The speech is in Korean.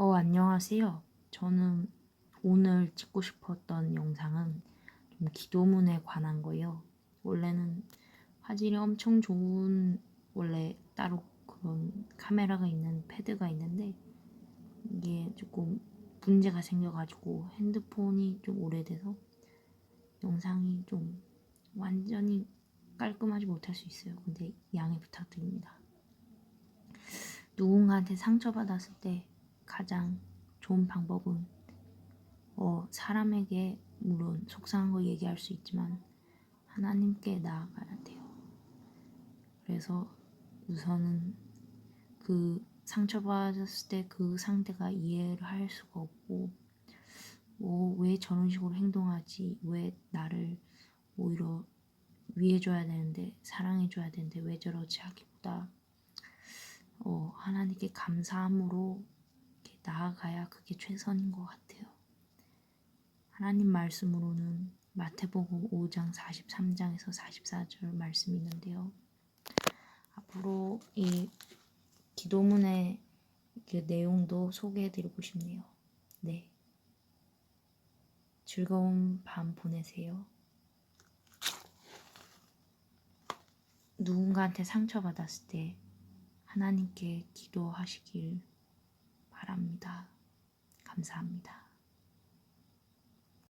어, 안녕하세요. 저는 오늘 찍고 싶었던 영상은 좀 기도문에 관한 거예요. 원래는 화질이 엄청 좋은 원래 따로 그런 카메라가 있는 패드가 있는데 이게 조금 문제가 생겨가지고 핸드폰이 좀 오래돼서 영상이 좀 완전히 깔끔하지 못할 수 있어요. 근데 양해 부탁드립니다. 누군가한테 상처받았을 때 가장 좋은 방법은 어, 사람에게 물론 속상한 거 얘기할 수 있지만 하나님께 나아가야 돼요. 그래서 우선은 그 상처받았을 때 그 상대가 이해를 할 수가 없고 뭐 왜 저런 식으로 행동하지 왜 나를 오히려 위해줘야 되는데 사랑해줘야 되는데 왜 저러지 하기보다 어, 하나님께 감사함으로 나아가야 그게 최선인 것 같아요. 하나님 말씀으로는 마태복음 5장 43장에서 44절 말씀이 있는데요. 앞으로 이 기도문의 그 내용도 소개해드리고 싶네요. 네. 즐거운 밤 보내세요. 누군가한테 상처받았을 때 하나님께 기도하시길 바랍니다. 감사합니다.